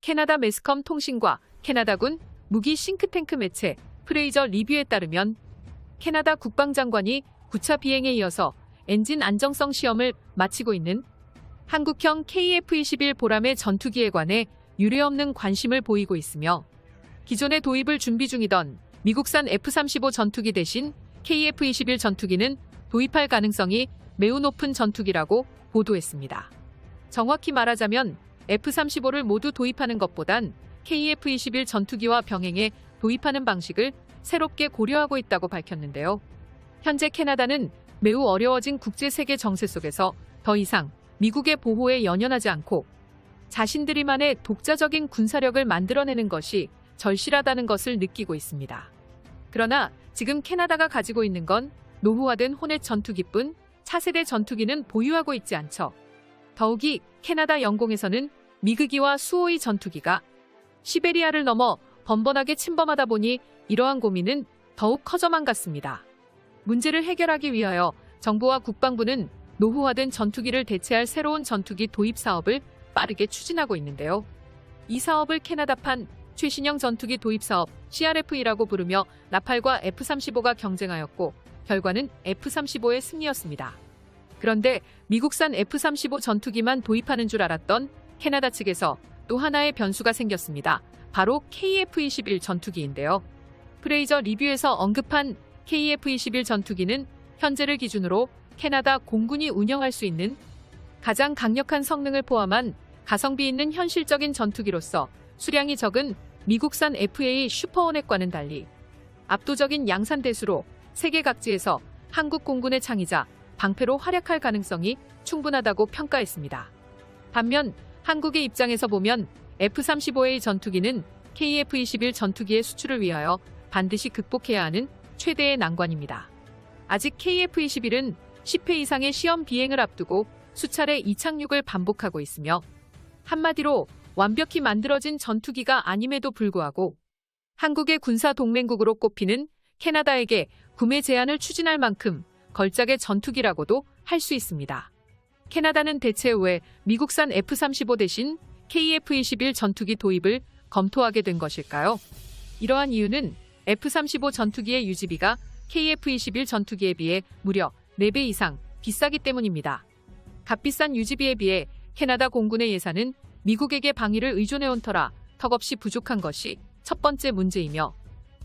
캐나다 매스컴 통신과 캐나다군 무기 싱크탱크 매체 프레이저 리뷰에 따르면 캐나다 국방장관이 9차 비행에 이어서 엔진 안정성 시험을 마치고 있는 한국형 KF-21 보람의 전투기에 관해 유례없는 관심을 보이고 있으며 기존에 도입을 준비 중이던 미국산 F-35 전투기 대신 KF-21 전투기는 도입할 가능성이 매우 높은 전투기라고 보도했습니다. 정확히 말하자면 F-35를 모두 도입하는 것보단 KF-21 전투기와 병행해 도입하는 방식을 새롭게 고려하고 있다고 밝혔는데요. 현재 캐나다는 매우 어려워진 국제 세계 정세 속에서 더 이상 미국의 보호에 연연하지 않고 자신들이만의 독자적인 군사력을 만들어내는 것이 절실하다는 것을 느끼고 있습니다. 그러나 지금 캐나다가 가지고 있는 건 노후화된 호넷 전투기뿐 차세대 전투기는 보유하고 있지 않죠. 더욱이 캐나다 영공에서는 미그기와 수호의 전투기가 시베리아를 넘어 번번하게 침범하다 보니 이러한 고민은 더욱 커져만 갔습니다. 문제를 해결하기 위하여 정부와 국방부는 노후화된 전투기를 대체할 새로운 전투기 도입 사업을 빠르게 추진하고 있는데요. 이 사업을 캐나다판 최신형 전투기 도입 사업 CRF이라고 부르며 나팔과 F-35가 경쟁하였고 결과는 F-35의 승리였습니다. 그런데 미국산 F-35 전투기만 도입하는 줄 알았던 캐나다 측에서 또 하나의 변수가 생겼습니다. 바로 KF-21 전투기인데요. 프레이저 리뷰에서 언급한 KF-21 전투기는 현재를 기준으로 캐나다 공군이 운영할 수 있는 가장 강력한 성능을 포함한 가성비 있는 현실적인 전투기로서 수량이 적은 미국산 FA 슈퍼호넷과는 달리 압도적인 양산 대수로 세계 각지에서 한국 공군의 창의자 방패로 활약할 가능성이 충분하다고 평가했습니다. 반면 한국의 입장에서 보면 F-35A 전투기는 KF-21 전투기의 수출을 위하여 반드시 극복해야 하는 최대의 난관입니다. 아직 KF-21은 10회 이상의 시험 비행을 앞두고 수차례 이착륙을 반복하고 있으며 한마디로 완벽히 만들어진 전투기가 아님에도 불구하고 한국의 군사 동맹국으로 꼽히는 캐나다에게 구매 제한을 추진할 만큼 걸작의 전투기라고도 할 수 있습니다. 캐나다는 대체 왜 미국산 F-35 대신 KF-21 전투기 도입을 검토하게 된 것일까요? 이러한 이유는 F-35 전투기의 유지비가 KF-21 전투기에 비해 무려 4배 이상 비싸기 때문입니다. 값비싼 유지비에 비해 캐나다 공군의 예산은 미국에게 방위를 의존해온 터라 턱없이 부족한 것이 첫 번째 문제이며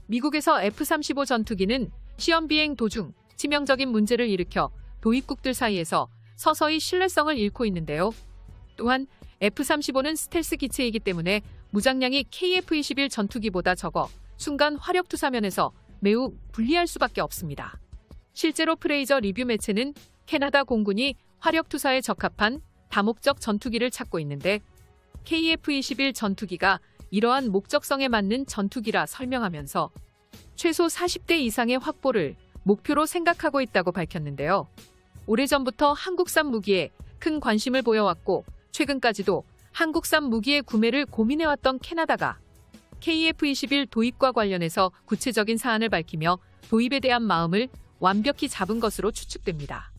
미국에서 F-35 전투기는 시험 비행 도중 치명적인 문제를 일으켜 도입국들 사이에서 서서히 신뢰성을 잃고 있는데요. 또한 F-35는 스텔스 기체이기 때문에 무장량이 KF-21 전투기보다 적어 순간 화력 투사면에서 매우 불리할 수밖에 없습니다. 실제로 프레이저 리뷰 매체는 캐나다 공군이 화력 투사에 적합한 다목적 전투기를 찾고 있는데 KF-21 전투기가 이러한 목적성에 맞는 전투기라 설명하면서 최소 40대 이상의 확보를 목표로 생각하고 있다고 밝혔는데요. 오래전부터 한국산 무기에 큰 관심을 보여왔고 최근까지도 한국산 무기의 구매를 고민해왔던 캐나다가 KF-21 도입과 관련해서 구체적인 사안을 밝히며 도입에 대한 마음을 완벽히 잡은 것으로 추측됩니다.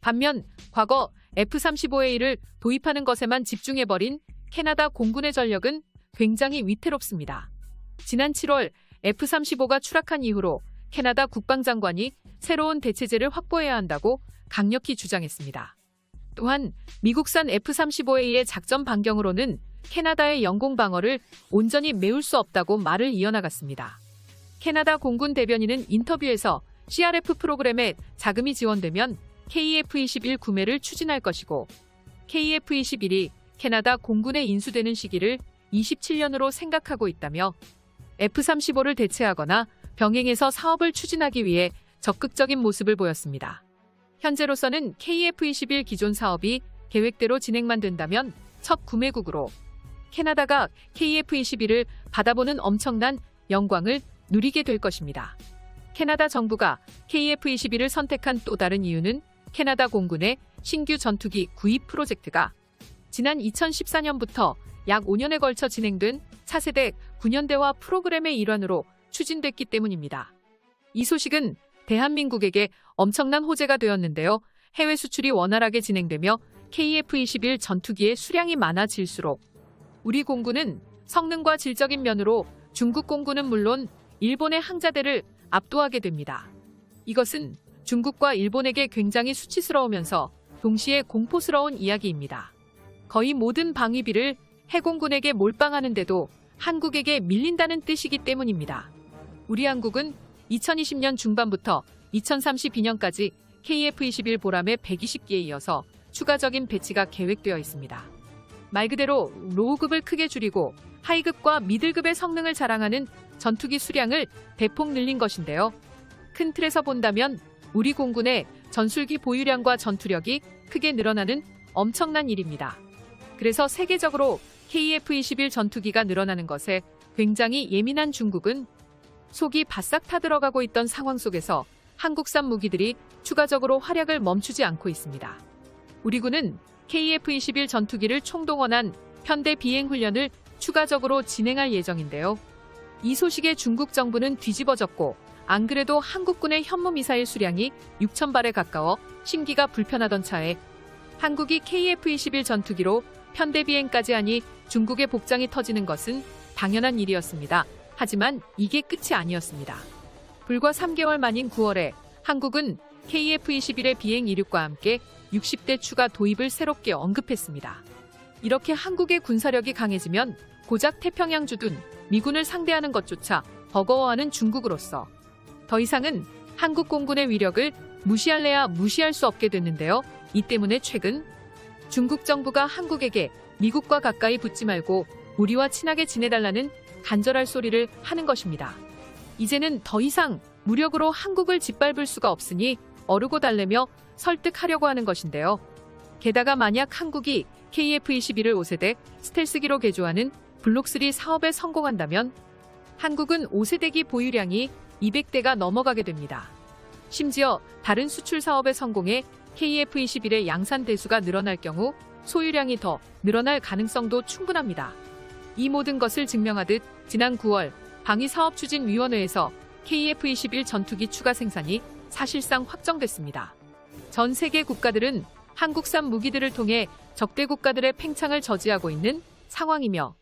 반면 과거 F-35A를 도입하는 것에만 집중해버린 캐나다 공군의 전력은 굉장히 위태롭습니다. 지난 7월 F-35가 추락한 이후로 캐나다 국방장관이 새로운 대체제를 확보해야 한다고 강력히 주장했습니다. 또한 미국산 F-35A의 작전 반경으로는 캐나다의 영공 방어를 온전히 메울 수 없다고 말을 이어나갔습니다. 캐나다 공군 대변인은 인터뷰에서 CRF 프로그램에 자금이 지원되면 KF-21 구매를 추진할 것이고 KF-21이 캐나다 공군에 인수되는 시기를 27년으로 생각하고 있다며 F-35를 대체하거나 병행해서 사업을 추진하기 위해 적극적인 모습을 보였습니다. 현재로서는 KF-21 기존 사업이 계획대로 진행만 된다면 첫 구매국으로 캐나다가 KF-21을 받아보는 엄청난 영광을 누리게 될 것입니다. 캐나다 정부가 KF-21을 선택한 또 다른 이유는 캐나다 공군의 신규 전투기 구입 프로젝트가 지난 2014년부터 약 5년에 걸쳐 진행된 차세대 9년대화 프로그램의 일환으로 추진됐기 때문입니다. 이 소식은 대한민국에게 엄청난 호재가 되었는데요. 해외 수출이 원활하게 진행되며 KF-21 전투기의 수량이 많아질수록 우리 공군은 성능과 질적인 면으로 중국 공군은 물론 일본의 항자대를 압도하게 됩니다. 이것은 중국과 일본에게 굉장히 수치스러우면서 동시에 공포스러운 이야기입니다. 거의 모든 방위비를 해공군에게 몰빵하는데도 한국에게 밀린다는 뜻이기 때문입니다. 우리 한국은 2020년 중반부터 2032년까지 KF-21 보람에 120기에 이어서 추가적인 배치가 계획되어 있습니다. 말 그대로 로우급을 크게 줄이고 하이급과 미들급의 성능을 자랑하는 전투기 수량을 대폭 늘린 것인데요. 큰 틀에서 본다면 우리 공군의 전술기 보유량과 전투력이 크게 늘어나는 엄청난 일입니다. 그래서 세계적으로 KF-21 전투기가 늘어나는 것에 굉장히 예민한 중국은 속이 바싹 타들어가고 있던 상황 속에서 한국산 무기들이 추가적으로 활약을 멈추지 않고 있습니다. 우리 군은 KF-21 전투기를 총동원한 현대 비행 훈련을 추가적으로 진행할 예정인데요. 이 소식에 중국 정부는 뒤집어졌고 안 그래도 한국군의 현무 미사일 수량이 6,000발에 가까워 심기가 불편하던 차에 한국이 KF-21 전투기로 현대 비행까지 하니 중국의 복장이 터지는 것은 당연한 일이었습니다. 하지만 이게 끝이 아니었습니다. 불과 3개월 만인 9월에 한국은 KF-21의 비행 이륙과 함께 60대 추가 도입을 새롭게 언급했습니다. 이렇게 한국의 군사력이 강해지면 고작 태평양 주둔 미군을 상대하는 것조차 버거워하는 중국으로서 더 이상은 한국 공군의 위력을 무시할래야 무시할 수 없게 됐는데요. 이 때문에 최근 중국 정부가 한국에게 미국과 가까이 붙지 말고 우리와 친하게 지내달라는 간절할 소리를 하는 것입니다. 이제는 더 이상 무력으로 한국을 짓밟을 수가 없으니 어르고 달래며 설득하려고 하는 것인데요. 게다가 만약 한국이 KF-21을 5세대 스텔스기로 개조하는 블록3 사업에 성공한다면 한국은 5세대기 보유량이 200대가 넘어가게 됩니다. 심지어 다른 수출 사업에 성공해 KF-21의 양산 대수가 늘어날 경우 소유량이 더 늘어날 가능성도 충분합니다. 이 모든 것을 증명하듯 지난 9월 방위사업추진위원회에서 KF-21 전투기 추가 생산이 사실상 확정됐습니다. 전 세계 국가들은 한국산 무기들을 통해 적대 국가들의 팽창을 저지하고 있는 상황이며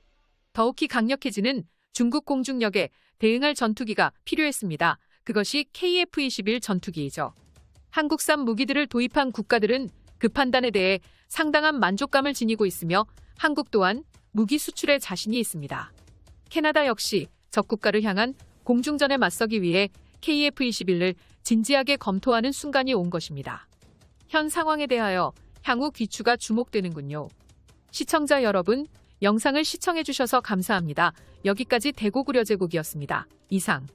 더욱이 강력해지는 중국 공중력에 대응할 전투기가 필요했습니다. 그것이 KF-21 전투기이죠. 한국산 무기들을 도입한 국가들은 그 판단에 대해 상당한 만족감을 지니고 있으며 한국 또한 무기 수출에 자신이 있습니다. 캐나다 역시 적국가를 향한 공중전에 맞서기 위해 KF-21을 진지하게 검토하는 순간이 온 것입니다. 현 상황에 대하여 향후 귀추가 주목되는군요. 시청자 여러분, 영상을 시청해주셔서 감사합니다. 여기까지 대고구려제국이었습니다. 이상.